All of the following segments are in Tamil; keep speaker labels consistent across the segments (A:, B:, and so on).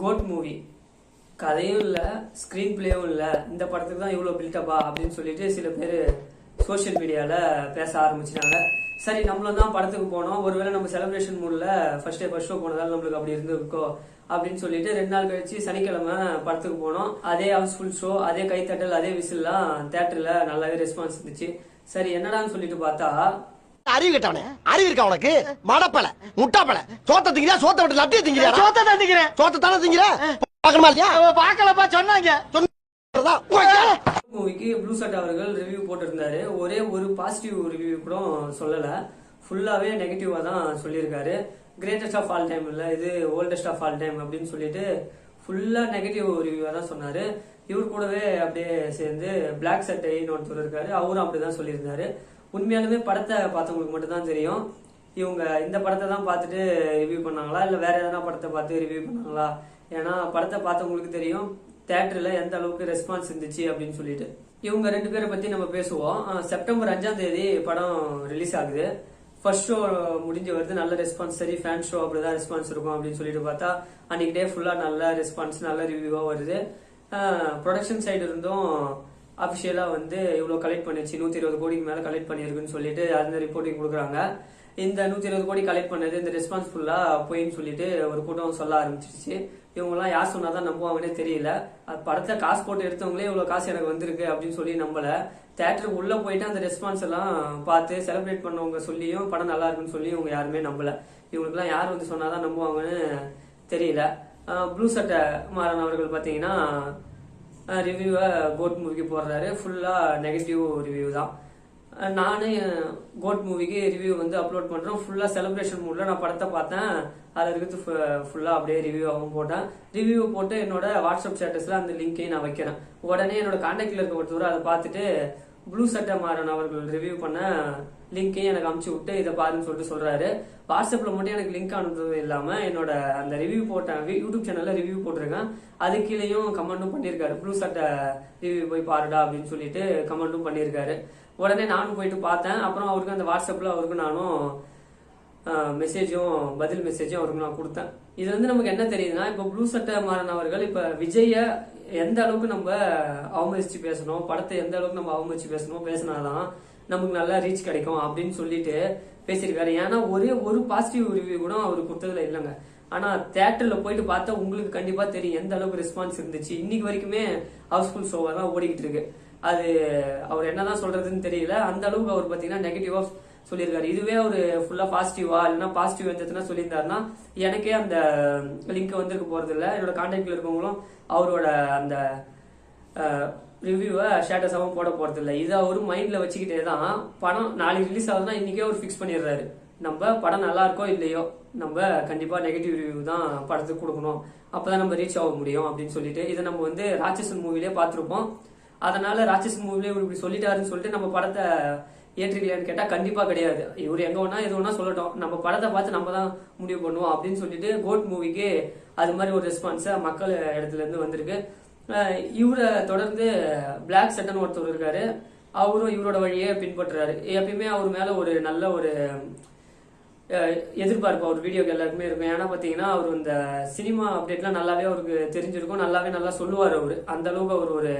A: கோட் மூவி கதையும் இல்லை ஸ்க்ரீன் பிளேவும் இல்லை. இந்த படத்துக்கு தான் இவ்வளோ பில்டப்பா அப்படின்னு சொல்லிட்டு சில பேர் சோஷியல் மீடியாவில் பேச ஆரம்பிச்சிட்டாங்க. சரி நம்மளும் தான் படத்துக்கு போனோம். ஒருவேளை நம்ம செலிப்ரேஷன் மூடில் ஃபர்ஸ்ட் டே ஃபர்ஸ்ட் ஷோ போனதால நம்மளுக்கு அப்படி இருந்திருக்கோ அப்படின்னு சொல்லிட்டு ரெண்டு நாள் கழிச்சு சனிக்கிழமை படத்துக்கு போனோம். அதே ஹவுஸ்ஃபுல் ஷோ அதே கைத்தட்டல் அதே விசில்லாம் தேட்டரில் நல்லாவே ரெஸ்பான்ஸ் இருந்துச்சு. சரி என்னடான்னு சொல்லிட்டு பார்த்தா
B: அறிவு கட்டவனே. அறிவு இருக்கா உனக்கு? மடப்பல முட்டாப்பல. சோத்த திங்கிறியா? சோத்த விட்டு லட்டிய திங்கிறியா
C: சோத்த தான் திங்கிறேன்.
B: சோத்த தானே திங்கிற? பார்க்கணுமா இல்லையா?
C: பாக்கலப்பா சொன்னாங்க.
A: மூவிக்கு ப்ளூ சட் அவர்கள் ரிவ்யூ போட்டிருந்தாரு. ஒரே ஒரு பாசிட்டிவ் ரிவ்யூ கூட சொல்லல. ஃபுல்லாவே நெகட்டிவா தான் சொல்லியிருக்காரு. கிரேட்டஸ்ட் ஆஃப் ஆல் டைம் இல்ல இது ஓல்டஸ்ட் ஆஃப் ஆல் டைம் அப்படின்னு சொல்லிட்டு ஃபுல்லா நெகட்டிவ் ரிவ்யூவா தான் சொன்னாரு. இவர் கூடவே அப்படியே சேர்ந்து பிளாக் சட்டைன்னு ஒருத்தர் இருக்காரு அவரும் அப்படிதான் சொல்லியிருந்தாரு. உண்மையாலுமே படத்தை பார்த்தவங்களுக்கு மட்டும்தான் தெரியும். இவங்க இந்த படத்தை தான் பார்த்துட்டு ரிவ்யூ பண்ணாங்களா? இல்லை வேற எதனா படத்தை பார்த்து ரிவ்யூ பண்ணாங்களா? ஏன்னா படத்தை பார்த்தவங்களுக்கு தெரியும். தேட்டரில் எந்த அளவுக்கு ரெஸ்பான்ஸ் இருந்துச்சு அப்படின்னு சொல்லிட்டு. இவங்க ரெண்டு பேரை பற்றி நம்ம பேசுவோம். செப்டம்பர் அஞ்சாம் தேதி படம் ரிலீஸ் ஆகுது. ஃபர்ஸ்ட் ஷோ முடிஞ்சு வருது. நல்ல ரெஸ்பான்ஸ் சரி ஃபேன் ஷோ அப்படிதான் ரெஸ்பான்ஸ் இருக்கும் அப்படின்னு சொல்லிட்டு பார்த்தா அன்னைக்கு டே ஃபுல்லாக நல்ல ரெஸ்பான்ஸ் நல்ல ரிவ்யூவாக வருது. ப்ரொடக்ஷன் சைடு இருந்தும் அஃபிஷியலாக வந்து இவ்வளோ கலெக்ட் பண்ணிடுச்சு நூற்றி இருபது கோடிக்கு மேலே கலெக்ட் பண்ணியிருக்குன்னு சொல்லிட்டு அந்த ரிப்போர்ட்டிங் கொடுக்குறாங்க. இந்த நூற்றி இருபது கோடி கலெக்ட் பண்ணது இந்த ரெஸ்பான்ஸ்ஃபுல்லாக போயின்னு சொல்லிட்டு ஒரு கூட்டம் சொல்ல ஆரம்பிச்சிருச்சு. இவங்கெல்லாம் யார் சொன்னாதான் நம்புவாங்கன்னே தெரியல. அது படத்தை காசு போட்டு எடுத்தவங்களே இவ்வளோ காசு எனக்கு வந்திருக்கு அப்படின்னு சொல்லி நம்பல. தேட்டருக்கு உள்ளே போயிட்டு அந்த ரெஸ்பான்ஸ் எல்லாம் பார்த்து செலிப்ரேட் பண்ணவங்க சொல்லியும் படம் நல்லா இருக்குன்னு சொல்லி இவங்க யாருமே நம்பல. இவங்களுக்குலாம் யார் வந்து சொன்னாதான் நம்புவாங்கன்னு தெரியல. ப்ளூ சட்டை மாறன் அவர்கள் பார்த்தீங்கன்னா ரிவ்யூவை கோட் மூவிக்கு போடுறாரு. ஃபுல்லாக நெகட்டிவ் ரிவ்யூ தான். நான் கோட் மூவிக்கு ரிவ்யூ வந்து அப்லோட் பண்ணுறோம் ஃபுல்லாக செலிப்ரேஷன் மூடில் நான் படத்தை பார்த்தேன். அதில் இருக்கிறது ஃபுல்லாக அப்படியே ரிவ்யூவாகவும் போட்டேன். ரிவ்யூ போட்டு என்னோட வாட்ஸ்அப் ஸ்டேட்டஸில் அந்த லிங்கையும் நான் வைக்கிறேன். உடனே என்னோட காண்டாக்டில் இருக்க ஒருத்தர் அதை பார்த்துட்டு ப்ளூ சட்டை மாறன் அவர்கள் ரிவ்யூ பண்ண லிங்கையும் எனக்கு அமுச்சு விட்டு இதை பாருன்னு சொல்லிட்டு சொல்றாரு. வாட்ஸ்அப்ல மட்டும் எனக்கு லிங்க் அனுப்புறது இல்லாம என்னோட அந்த ரிவ்யூ போட்டேன் யூடியூப் சேனல்ல ரிவ்யூ போட்டிருக்கேன். அது கீழேயும் கமெண்ட்டும் பண்ணியிருக்காரு. ப்ளூ சட்டை ரிவ்யூ போய் பாருடா அப்படின்னு சொல்லிட்டு கமெண்ட்டும் பண்ணியிருக்காரு. உடனே நானும் போயிட்டு பார்த்தேன். அப்புறம் அவருக்கு அந்த வாட்ஸ்அப்ல அவருக்கு நானும் மெசேஜும் பதில் மெசேஜும் அவருக்கு நான் கொடுத்தேன். இதுல இருந்து நமக்கு என்ன தெரியுதுன்னா இப்ப ப்ளூ சட்டை மாறினவர்கள் இப்போ இப்ப விஜய எந்த அளவுக்கு நம்ம அவமதிச்சு பேசணும் படத்தை எந்த அளவுக்கு நம்ம அவமதிச்சு பேசணும் பேசினாதான் நமக்கு நல்லா ரீச் கிடைக்கும் அப்படின்னு சொல்லிட்டு பேசியிருக்காரு. ஏன்னா ஒரே ஒரு பாசிட்டிவ் ரிவ்யூ கூட அவர் கொடுத்ததுல இல்லைங்க. ஆனா தேட்டர்ல போயிட்டு பார்த்தா உங்களுக்கு கண்டிப்பா தெரியும் எந்த அளவுக்கு ரெஸ்பான்ஸ் இருந்துச்சு. இன்னைக்கு வரைக்குமே ஹவுஸ்ஃபுல் ஷோவா தான் ஓடிக்கிட்டு இருக்கு. அது அவர் என்னதான் சொல்றதுன்னு தெரியல. அந்த அளவுக்கு அவர் பாத்தீங்கன்னா நெகட்டிவா சொல்லியிருக்காரு. இதுவே ஒரு ஃபுல்லா பாசிட்டிவா இல்லைன்னா பாசிட்டிவ் இருந்ததுன்னா சொல்லியிருந்தாருன்னா எனக்கே அந்த லிங்க் வந்திருக்க போறது இல்லை என்னோட கான்டாக்ட்ல இருக்கவங்களும் அவரோட அந்த ரிவ்யூவை ஸ்டேட்டஸாகவும் போட போறது இல்லை இதை அவரு மைண்ட்ல வச்சுக்கிட்டே தான் படம் நாளைக்கு ரிலீஸ் ஆகுதுன்னா இன்னைக்கே அவர் ஃபிக்ஸ் பண்ணிடுறாரு. நம்ம படம் நல்லா இருக்கோ இல்லையோ நம்ம கண்டிப்பா நெகட்டிவ் ரிவ்யூ தான் படத்துக்கு கொடுக்கணும். அப்பதான் நம்ம ரீச் ஆக முடியும் அப்படின்னு சொல்லிட்டு இதை நம்ம வந்து ராட்சசன் மூவிலே பார்த்துருப்போம். அதனால ராட்சசன் மூவிலே இப்படி சொல்லிட்டாருன்னு சொல்லிட்டு நம்ம படத்தை ஏற்றுக்கலையான்னு கேட்டா கண்டிப்பா கிடையாது. இவர் எங்க வேணா எது வேணா சொல்லட்டும். நம்ம படத்தை பார்த்து நம்ம தான் முடிவு பண்ணுவோம் அப்படின்னு சொல்லிட்டு கோட் மூவிக்கு அது மாதிரி ஒரு ரெஸ்பான்ஸ் மக்கள் இடத்துல இருந்து வந்திருக்கு. இவரை தொடர்ந்து பிளாக் சட்டன் ஒருத்தர் இருக்காரு. அவரும் இவரோட வழியே பின்பற்றுறாரு. எப்பயுமே அவர் மேல ஒரு நல்ல ஒரு எதிர்பார்ப்பு அவர் வீடியோக்கு எல்லாருக்குமே இருக்கும். ஏன்னா பாத்தீங்கன்னா அவர் இந்த சினிமா அப்டேட்லாம் நல்லாவே அவருக்கு தெரிஞ்சிருக்கும். நல்லாவே நல்லா சொல்லுவார் அவர். அந்த அளவுக்கு அவர் ஒரு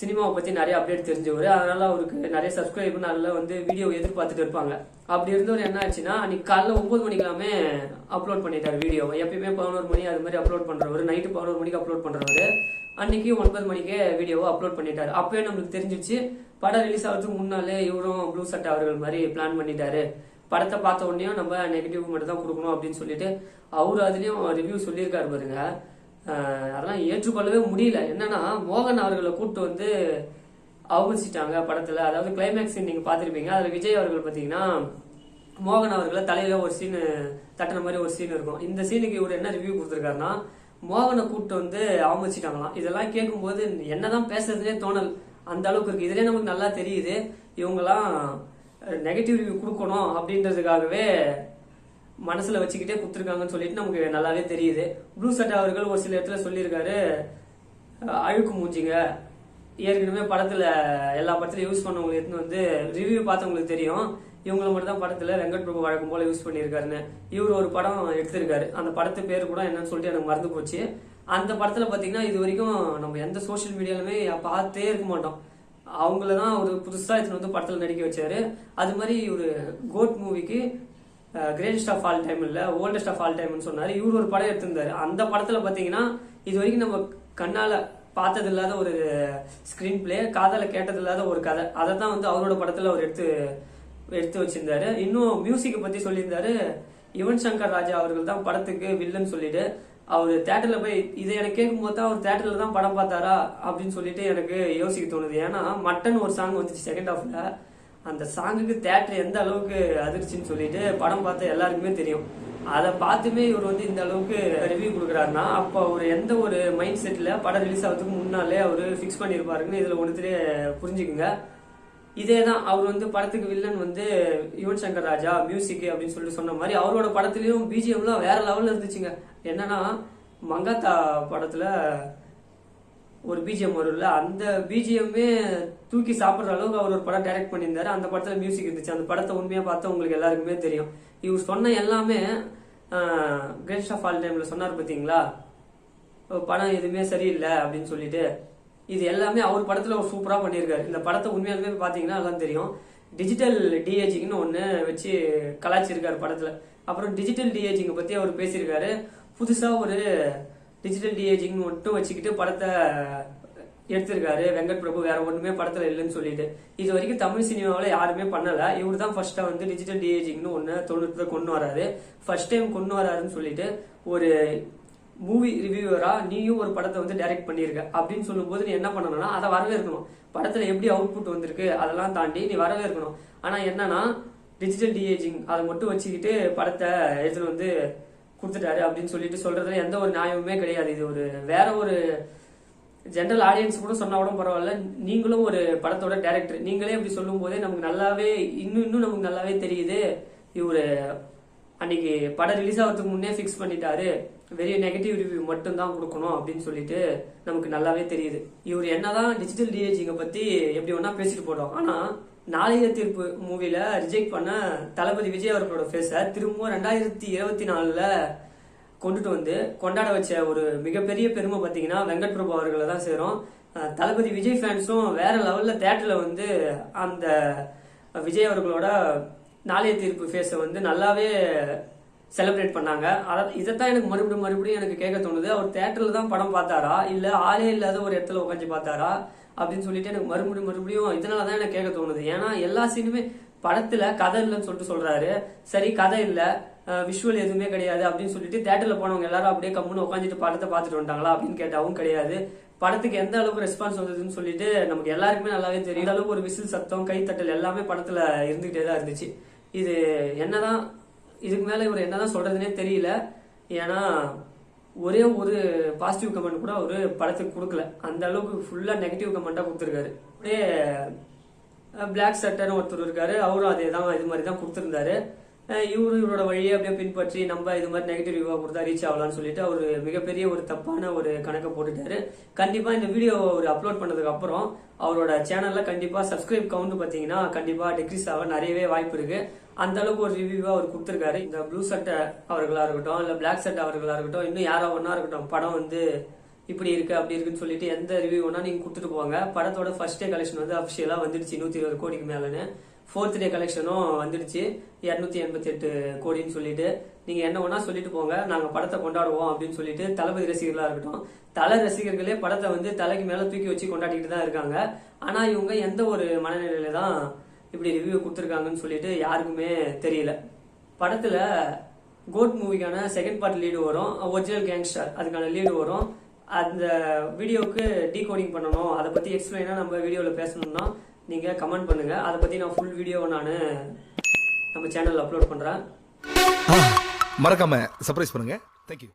A: சினிமாவை பற்றி நிறைய அப்டேட் தெரிஞ்சவர். அதனால் அவருக்கு நிறைய சப்ஸ்கிரைப் நல்லா வந்து வீடியோ எதிர்பார்த்துட்டு இருப்பாங்க. அப்படி இருந்தவர் என்ன ஆச்சுன்னா அன்னைக்கு காலைல ஒம்பது மணிக்கெல்லாமே அப்லோட் பண்ணிட்டார் வீடியோ எப்பயுமே பதினோரு மணி அது மாதிரி அப்லோட் பண்ணுறவர் நைட்டு பதினோரு மணிக்கு அப்லோட் பண்ணுறவர் அன்னைக்கு ஒன்பது மணிக்கே வீடியோவை அப்லோட் பண்ணிட்டார். அப்பவே நம்மளுக்கு தெரிஞ்சிச்சு படம் ரிலீஸ் ஆகிறதுக்கு முன்னாலே இவரும் ப்ளூ சட்டை அவர்கள் மாதிரி பிளான் பண்ணிட்டாரு. படத்தை பார்த்த உடனே நம்ம நெகட்டிவ் மட்டும் தான் கொடுக்கணும் அப்படின்னு சொல்லிட்டு அவர் அதுலேயும் ரிவ்யூ சொல்லியிருக்காரு பாருங்க. அதெல்லாம் ஏற்றுக்கொள்ளவே முடியல. என்னன்னா மோகன் அவர்களை கூப்பிட்டு வந்து அவமதிச்சிட்டாங்க படத்துல. அதாவது கிளைமேக்ஸ் நீங்க பாத்திருப்பீங்க அதுல விஜய் அவர்கள் பாத்தீங்கன்னா மோகன் அவர்களை தலையில ஒரு சீனு தட்டுற மாதிரி ஒரு சீன் இருக்கும். இந்த சீனுக்கு இவர் என்ன ரிவ்யூ கொடுத்துருக்காருன்னா மோகனை கூப்பிட்டு வந்து அவமதிச்சிட்டாங்களாம். இதெல்லாம் கேட்கும்போது என்னதான் பேசுறதுனே தோணல். அந்த அளவுக்கு இருக்கு. இதுலயே நமக்கு நல்லா தெரியுது. இவங்கெல்லாம் நெகட்டிவ் ரிவ்யூ கொடுக்கணும் அப்படின்றதுக்காகவே மனசுல வச்சுக்கிட்டே கொடுத்துருக்காங்கன்னு சொல்லிட்டு நமக்கு நல்லாவே தெரியுது. ப்ளூ சட்டை அவர்கள் ஒரு சில இடத்துல சொல்லியிருக்காரு அழுக்கு மூஞ்சிங்க. ஏற்கனவே படத்துல எல்லா படத்துலயும் யூஸ் பண்ணவங்களுக்கு எடுத்துன்னு வந்து ரிவ்யூ பார்த்தவங்களுக்கு தெரியும். இவங்கள மட்டும் தான் படத்துல வெங்கட் பிரபு வழக்கம் போல யூஸ் பண்ணியிருக்காருன்னு. இவர் ஒரு படம் எடுத்திருக்காரு. அந்த படத்து பேர் கூட என்னன்னு சொல்லிட்டு எனக்கு மறந்து போச்சு. அந்த படத்துல பாத்தீங்கன்னா இது வரைக்கும் நம்ம எந்த சோஷியல் மீடியாலுமே பார்த்தே இருக்க மாட்டோம். அவங்கள தான் ஒரு புதுசா எடுத்துன்னு வந்து படத்துல நடிக்க வச்சாரு. அது மாதிரி ஒரு கோட் மூவிக்கு கிரேட்டஸ்ட் ஆஃப் ஆல் டைம் இல்லை ஓல்டஸ்ட் ஆஃப் ஆல் டைம்னு சொன்னார். இவர் ஒரு படம் எடுத்திருந்தாரு. அந்த படத்தில் பார்த்தீங்கன்னா இது வரைக்கும் நம்ம கண்ணால் பார்த்தது இல்லாத ஒரு ஸ்க்ரீன் பிளே காதல கேட்டது இல்லாத ஒரு கதை. அதை தான் வந்து அவரோட படத்தில் அவர் எடுத்து எடுத்து வச்சிருந்தாரு. இன்னும் மியூசிக்கை பற்றி சொல்லியிருந்தாரு. யுவன் சங்கர் ராஜா அவர்கள் தான் படத்துக்கு வில்லன் சொல்லிட்டு அவர் தேட்டரில் போய் இதை எனக்கு கேட்கும் போது தான் அவர் தேட்டரில் தான் படம் பார்த்தாரா அப்படின்னு சொல்லிட்டு எனக்கு யோசிக்க தோணுது. ஏன்னா மட்டன் ஒரு சாங் வந்துச்சு செகண்ட் ஹாஃபில் அந்த சாங்குக்கு தேட்டர் எந்த அளவுக்கு அதிர்ச்சின்னு சொல்லிட்டு படம் பார்த்த எல்லாருக்குமே தெரியும். அதை பார்த்துமே இவர் வந்து இந்த அளவுக்கு ரிவ்யூ கொடுக்குறாருன்னா அப்போ அவர் எந்த ஒரு மைண்ட் செட்டில் படம் ரிலீஸ் ஆகிறதுக்கு முன்னாலே அவர் ஃபிக்ஸ் பண்ணியிருப்பாருன்னு இதில் ஒன்றுத்திலே புரிஞ்சுக்குங்க. இதே தான் அவர் வந்து படத்துக்கு வில்லன் வந்து யுவன் சங்கர் ராஜா மியூசிக் அப்படின்னு சொல்லிட்டு சொன்ன மாதிரி அவரோட படத்துலேயும் பிஜிஎம்லாம் வேற லெவலில் இருந்துச்சுங்க. என்னன்னா மங்காத்தா படத்தில் ஒரு பிஜிஎம் வரும்ல அந்த பிஜிஎம்மே தூக்கி சாப்பிட்ற அளவுக்கு அவர் ஒரு படம் டைரக்ட் பண்ணியிருந்தாரு. அந்த படத்துல மியூசிக் இருந்துச்சு. அந்த படத்தை உண்மையா பார்த்தா உங்களுக்கு எல்லாருக்குமே தெரியும். இவர் சொன்ன எல்லாமே கிரேட் ஆஃப் ஆல் டைம்ல சொன்னார் பாத்தீங்களா? படம் எதுவுமே சரியில்லை அப்படின்னு சொல்லிட்டு. இது எல்லாமே அவர் படத்துல ஒரு சூப்பரா பண்ணியிருக்காரு. இந்த படத்தை உண்மையாலுமே பாத்தீங்கன்னா எல்லாம் தெரியும். டிஜிட்டல் டிஏஜிங்னு ஒண்ணு வச்சு கலாச்சிருக்காரு படத்துல. அப்புறம் டிஜிட்டல் டிஏஜிங்க பத்தி அவர் பேசியிருக்காரு. புதுசா ஒரு டிஜிட்டல் டிஏஜிங் மட்டும் வச்சுக்கிட்டு படத்தை எடுத்திருக்காரு. வெங்கட் பிரபு வேற ஒண்ணுமே படத்துல இல்லைன்னு சொல்லிட்டு. இது வரைக்கும் தமிழ் சினிமாவில் யாருமே பண்ணல. இவர் தான் ஃபர்ஸ்டா வந்து டிஜிட்டல் டிஏஜிங்னு ஒண்ணு தொழில்நுட்பத்தை கொண்டு வராரு. ஃபர்ஸ்ட் டைம் கொண்டு வராருன்னு சொல்லிட்டு ஒரு மூவி ரிவியூவரா நீயும் ஒரு படத்தை வந்து டைரக்ட் பண்ணியிருக்க அப்படின்னு சொல்லும்போது நீ என்ன பண்ணணும்னா அதை வரவேற்கணும். படத்துல எப்படி அவுட்புட் வந்திருக்கு அதெல்லாம் தாண்டி நீ வரவேற்கணும். ஆனா என்னன்னா டிஜிட்டல் டிஏஜிங் அதை மட்டும் வச்சுக்கிட்டு படத்தை எடுத்துட்டு வந்து கொடுத்துட்டாரு அப்படின்னு சொல்லிட்டு சொல்றதுல எந்த ஒரு நியாயமுமே கிடையாது. இது ஒரு வேற ஒரு ஜென்ரல் ஆடியன்ஸ் கூட சொன்னா கூட பரவாயில்ல. நீங்களும் ஒரு படத்தோட டேரக்டர் நீங்களே அப்படி சொல்லும் போதே நமக்கு நல்லாவே இன்னும் இன்னும் நமக்கு நல்லாவே தெரியுது. இவரு அன்னைக்கு படம் ரிலீஸ் ஆகிறதுக்கு முன்னே ஃபிக்ஸ் பண்ணிட்டாரு. வெரி நெகட்டிவ் ரிவ்யூ மட்டும் தான் கொடுக்கணும் அப்படின்னு சொல்லிட்டு நமக்கு நல்லாவே தெரியுது. இவர் என்னதான் டிஜிட்டல் டிஏஜிங்க பத்தி எப்படி வேணா பேசிட்டு போடுவோம் ஆனா நாளைய தீர்ப்பு மூவில ரிஜெக்ட் பண்ண தளபதி விஜய் அவர்களோட ஃபேஸை திரும்பவும் ரெண்டாயிரத்தி இருபத்தி நாலுல கொண்டுட்டு வந்து கொண்டாட வச்ச ஒரு மிகப்பெரிய பெருமை பார்த்தீங்கன்னா வெங்கட் பிரபு அவர்களை தான் சேரும். தளபதி விஜய் ஃபேன்ஸும் வேற லெவல்ல தேட்டர்ல வந்து அந்த விஜய் அவர்களோட நாளைய தீர்ப்பு ஃபேஸை வந்து நல்லாவே செலிப்ரேட் பண்ணாங்க. அத- இதைத்தான் எனக்கு மறுபடியும் மறுபடியும் எனக்கு கேட்க தோணுது. அவர் தேட்டரில் தான் படம் பார்த்தாரா? இல்லை ஆளே இல்லாத ஒரு இடத்துல உட்காந்து பார்த்தாரா? அப்படின்னு சொல்லிட்டு எனக்கு மறுபடியும் மறுபடியும் இதனால தான் எனக்கு கேட்க தோணுது. ஏன்னா எல்லா சீனுமே படத்துல கதை இல்லைன்னு சொல்லிட்டு சொல்றாரு. சரி கதை இல்லை. விஷுவல் எதுவுமே கிடையாது அப்படின்னு சொல்லிட்டு தேட்டரில் போனவங்க எல்லாரும் அப்படியே கம்முன்னு உட்காந்துட்டு படத்தை பார்த்துட்டு வந்துட்டாங்களா அப்படின்னு கேட்டாவும் கிடையாது. படத்துக்கு எந்த அளவுக்கு ரெஸ்பான்ஸ் வந்ததுன்னு சொல்லிட்டு நமக்கு எல்லாருக்குமே நல்லாவே தெரியும். அளவுக்கு ஒரு விசில் சத்தம் கைத்தட்டல் எல்லாமே படத்துல இருந்துகிட்டே தான் இருந்துச்சு. இது என்னதான் இதுக்கு மேல இவர் என்னதான் சொல்றதுனே தெரியல. ஏன்னா ஒரே ஒரு பாசிட்டிவ் கமெண்ட் கூட அவர் படத்துக்கு கொடுக்கல. அந்த அளவுக்கு ஃபுல்லா நெகட்டிவ் கமெண்டா கொடுத்துருக்காரு. அப்படியே பிளாக் சட்டர்னு ஒருத்தர் இருக்காரு. அவரும் அதே தான் இது மாதிரி தான் கொடுத்துருந்தாரு. இவரு இவரோட வழியை அப்படியே பின்பற்றி நம்ம இது மாதிரி நெகட்டிவ் ரிவ்யூ கொடுத்தா ரீச் ஆகலாம்னு சொல்லிட்டு அவர் மிகப்பெரிய ஒரு தப்பான ஒரு கணக்கை போட்டுட்டாரு. கண்டிப்பா இந்த வீடியோ அவர் அப்லோட் பண்ணதுக்கு அப்புறம் அவரோட சேனல்ல கண்டிப்பா சப்ஸ்கிரைப் கவுண்ட் பாத்தீங்கன்னா கண்டிப்பா டிக்ரீஸ் ஆக நிறையவே வாய்ப்பு இருக்கு. அந்த அளவுக்கு ஒரு ரிவ்யூவா அவர் கொடுத்திருக்காரு. இந்த ப்ளூ சட்டை அவர்களா இருக்கட்டும் இல்ல பிளாக் சட்டை அவர்களா இருக்கட்டும் இன்னும் யாரோ ஒன்னா இருக்கட்டும் படம் வந்து இப்படி இருக்கு அப்படி இருக்குன்னு சொல்லிட்டு எந்த ரிவ்யூ வேணா நீங்க கொடுத்துட்டு போங்க. படத்தோட ஃபர்ஸ்ட் டே கலெக்ஷன் வந்து அபிஷியலா வந்துடுச்சு. நூத்தி இருபது கோடிக்கு மேலன்னு. ஃபோர்த் டே கலெக்ஷனும் வந்துடுச்சு. இரநூத்தி எண்பத்தி எட்டு கோடின்னு சொல்லிட்டு. நீங்க என்ன வேணா சொல்லிட்டு போங்க. நாங்க படத்தை கொண்டாடுவோம் அப்படின்னு சொல்லிட்டு தளபதி ரசிகர்களா இருக்கட்டும். தலை ரசிகர்களே படத்தை வந்து தலைக்கு மேல தூக்கி வச்சு கொண்டாடிக்கிட்டு தான் இருக்காங்க. ஆனா இவங்க எந்த ஒரு மனநிலையில தான் இப்படி ரிவ்யூ கொடுத்துருக்காங்கன்னு சொல்லிட்டு யாருக்குமே தெரியல. படத்துல கோட் மூவிக்கான செகண்ட் பார்ட் லீடு வரும். ஒரிஜினல் கேங்ஸ்டர் அதுக்கான லீடு வரும். அந்த வீடியோவுக்கு டீகோடிங் பண்ணணும். அதை பத்தி எக்ஸ்பிளைனா நம்ம வீடியோல பேசணும்னா நீங்க கமெண்ட் பண்ணுங்க. அதை பத்தி நான் ஃபுல் வீடியோ நான் நம்ம சேனல்ல அப்லோட் பண்றேன்.
D: மறக்காம சர்ப்ரைஸ் பண்ணுங்க. தேங்க்யூ